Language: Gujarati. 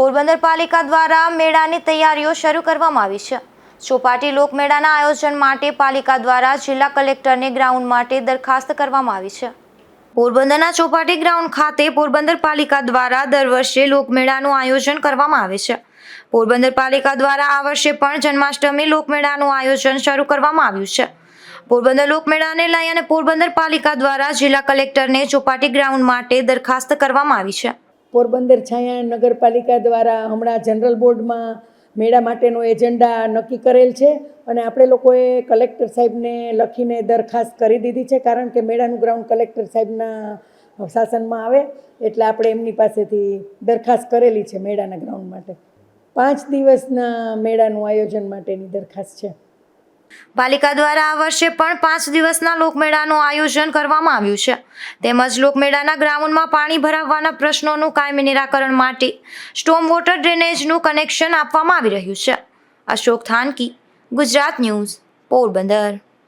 પોરબંદર પાલિકા દ્વારા મેળાની તૈયારીઓ શરૂ કરવામાં આવી છે. ચોપાટી લોકમેળાના આયોજન માટે પાલિકા દ્વારા જિલ્લા કલેક્ટરને ગ્રાઉન્ડ માટે દરખાસ્ત કરવામાં આવી છે. પોરબંદરના ચોપાટી ગ્રાઉન્ડ ખાતે પોરબંદર પાલિકા દ્વારા દર વર્ષે લોકમેળાનું આયોજન કરવામાં આવે છે. પોરબંદર પાલિકા દ્વારા આ વર્ષે પણ જન્માષ્ટમી લોકમેળાનું આયોજન શરૂ કરવામાં આવ્યું છે. પોરબંદર લોકમેળાને લઈ અને પોરબંદર પાલિકા દ્વારા જિલ્લા કલેક્ટરને ચોપાટી ગ્રાઉન્ડ માટે દરખાસ્ત કરવામાં આવી છે. પોરબંદર છાયા નગરપાલિકા દ્વારા હમણાં જનરલ બોર્ડમાં મેળા માટેનો એજન્ડા નક્કી કરેલ છે અને આપણે લોકોએ કલેક્ટર સાહેબને લખીને દરખાસ્ત કરી દીધી છે, કારણ કે મેળાનું ગ્રાઉન્ડ કલેક્ટર સાહેબના શાસનમાં આવે, એટલે આપણે એમની પાસેથી દરખાસ્ત કરેલી છે મેળાના ગ્રાઉન્ડ માટે. પાંચ દિવસના મેળાનું આયોજન માટેની દરખાસ્ત છે. પાલિકા દ્વારા આ વર્ષે પણ પાંચ દિવસના લોકમેળાનું આયોજન કરવામાં આવ્યું છે. તેમજ લોકમેળાના ગ્રાઉન્ડમાં પાણી ભરાવવાના પ્રશ્નોનું કાયમી નિરાકરણ માટે સ્ટોમ વોટર ડ્રેનેજનું કનેક્શન આપવામાં આવી રહ્યું છે. અશોક થાનકી, ગુજરાત ન્યૂઝ, પોરબંદર.